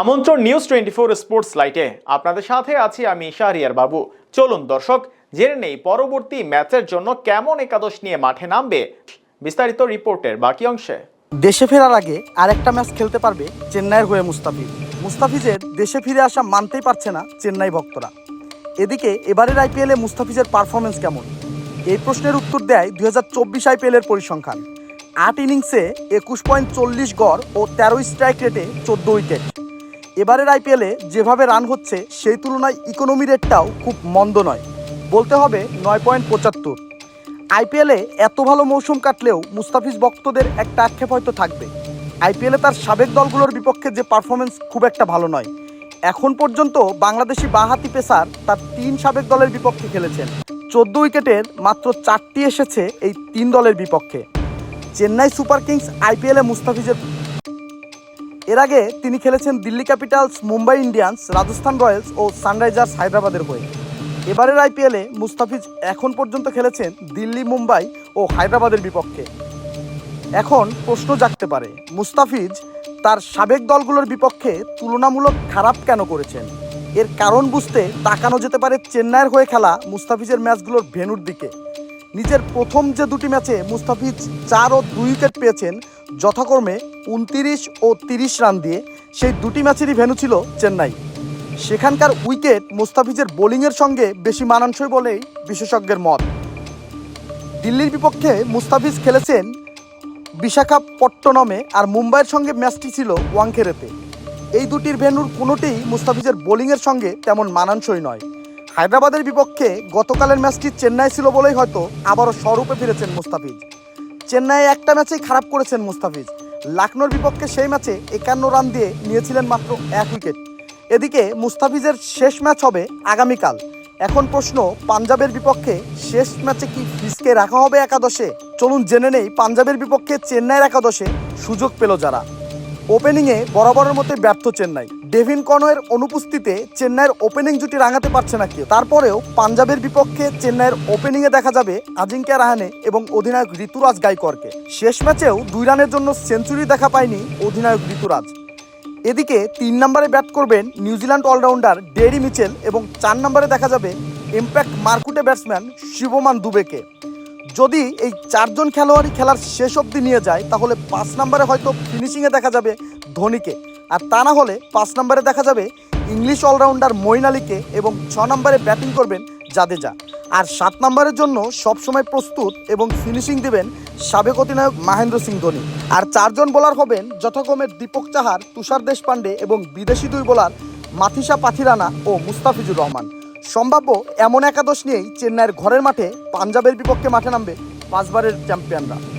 আমন্ত্রণ news twenty four sports লাইটে। আপনাদের সাথে আছি আমি শাহরিয়ার বাবু। চলুন দর্শক, জেনে নেই পরবর্তী ম্যাচের জন্য কেমন একাদশ নিয়ে মাঠে নামবে বিস্তারিত রিপোর্টের বাকি অংশে। দেশে ফেরার আগে আরেকটা ম্যাচ খেলতে পারবে চেন্নাইয়ের হয়ে মুস্তাফিজ। মুস্তাফিজের দেশে ফিরে আসা মানতেই পারছে না চেন্নাই ভক্তরা। এদিকে, এবারের আইপিএলে মুস্তাফিজের পারফরমেন্স কেমন? এই প্রশ্নের উত্তর দেয় দুই হাজার চব্বিশ আইপিএলের পরিসংখ্যান। আট ইনিংসে একুশ পয়েন্ট চল্লিশ গড় ও তেরো স্ট্রাইক রেটে চোদ্দ উইকেট। এবারের আইপিএলে যেভাবে রান হচ্ছে, সেই তুলনায় ইকোনমি রেটটাও খুব মন্দ নয়। বলতে হবে নয় পয়েন্ট পঁচাত্তর। আইপিএলে এত ভালো মৌসুম কাটলেও মুস্তাফিজ ভক্তদের একটা আক্ষেপ হয়তো থাকবে। আইপিএলে তার সাবেক দলগুলোর বিপক্ষে যে পারফরমেন্স খুব একটা ভালো নয়। এখন পর্যন্ত বাংলাদেশি বাঁহাতি পেসার তার তিন সাবেক দলের বিপক্ষে খেলেছেন। চোদ্দ উইকেটের মাত্র চারটি এসেছে এই তিন দলের বিপক্ষে। চেন্নাই সুপার কিংস আইপিএলে মুস্তাফিজের এর আগে তিনি খেলেছেন Delhi Capitals, Mumbai Indians, Rajasthan Royals ও সানরাইজার্স হায়দ্রাবাদের হয়ে। এবারের আইপিএলে মুস্তাফিজ এখন পর্যন্ত খেলেছেন দিল্লি, মুম্বাই ও হায়দ্রাবাদের বিপক্ষে। এখন প্রশ্ন জাগতে পারে, মুস্তাফিজ তার সাবেক দলগুলোর বিপক্ষে তুলনামূলক খারাপ কেন করেছেন? এর কারণ বুঝতে তাকানো যেতে পারে চেন্নাইয়ের হয়ে খেলা মুস্তাফিজের ম্যাচগুলোর ভেনুর দিকে। নিজের প্রথম যে দুটি ম্যাচে মুস্তাফিজ চার ও দুই উইকেট পেয়েছেন, যথাক্রমে উনতিরিশ ও তিরিশ রান দিয়ে সেই দুটি ম্যাচেরই ভেন্যু ছিল চেন্নাই। সেখানকার উইকেট মুস্তাফিজের বোলিংয়ের সঙ্গে বেশি মানানসই বলেই বিশেষজ্ঞের মত। দিল্লির বিপক্ষে মুস্তাফিজ খেলেছেন বিশাখাপট্টনমে আর মুম্বাইয়ের সঙ্গে ম্যাচটি ছিল ওয়াংখেরেতে এই দুটির ভেন্যুর কোনোটিই মুস্তাফিজের বোলিংয়ের সঙ্গে তেমন মানানসই নয়। হায়দ্রাবাদের বিপক্ষে গতকালের ম্যাচটি চেন্নাই ছিল বলেই হয়তো আবারও স্বরূপে ফিরেছেন মুস্তাফিজ। চেন্নাই একটা ম্যাচেই খারাপ করেছেন মুস্তাফিজ। লখনৌর বিপক্ষে সেই ম্যাচে একান্ন রান দিয়ে নিয়েছিলেন মাত্র এক উইকেট। এদিকে মুস্তাফিজের শেষ ম্যাচ হবে আগামীকাল। এখন প্রশ্ন, পাঞ্জাবের বিপক্ষে শেষ ম্যাচে কি ফিসকে রাখা হবে একাদশে? চলুন জেনে নেই, পাঞ্জাবের বিপক্ষে চেন্নাইয়ের একাদশে সুযোগ পেল যারা। ওপেনিংয়ে বরাবরের মতো ব্যর্থ চেন্নাই। ডেভিন কনয়ের অনুপস্থিতিতে চেন্নাইয়ের ওপেনিং জুটি রাঙাতে পারছে না কেউ। তারপরেও পাঞ্জাবের বিপক্ষে চেন্নাইয়ের ওপেনিংয়ে দেখা যাবে আজিঙ্ক্য রাহানে এবং অধিনায়ক ঋতুরাজ গাইকরকে। শেষ ম্যাচেও দুই রানের জন্য সেঞ্চুরি দেখা পায়নি অধিনায়ক ঋতুরাজ। এদিকে তিন নম্বরে ব্যাট করবেন নিউজিল্যান্ড অলরাউন্ডার ডেরি মিচেল এবং চার নম্বরে দেখা যাবে ইম্প্যাক্ট মার্কুটে ব্যাটসম্যান শিবমান দুবেকে। যদি এই চারজন খেলোয়াড়ই খেলার শেষ অবধি নিয়ে যায়, তাহলে পাঁচ নম্বরে হয়তো ফিনিশিংয়ে দেখা যাবে ধোনিকে। আর তা না হলে পাঁচ নম্বরে দেখা যাবে ইংলিশ অলরাউন্ডার মইন আলীকে এবং ছ নম্বরে ব্যাটিং করবেন জাদেজা। আর সাত নম্বরের জন্য সবসময় প্রস্তুত এবং ফিনিশিং দেবেন সাবেক অধিনায়ক মহেন্দ্র সিং ধোনি। আর চারজন বোলার হবেন যথাক্রমে দীপক চাহার, তুষার দেশপাণ্ডে এবং বিদেশি দুই বোলার মাথিসা পাথিরানা ও মুস্তাফিজুর রহমান। সম্ভাব্য এমন একাদশ নিয়েই চেন্নাইয়ের ঘরের মাঠে পাঞ্জাবের বিপক্ষে মাঠে নামবে পাঁচবারের চ্যাম্পিয়নরা।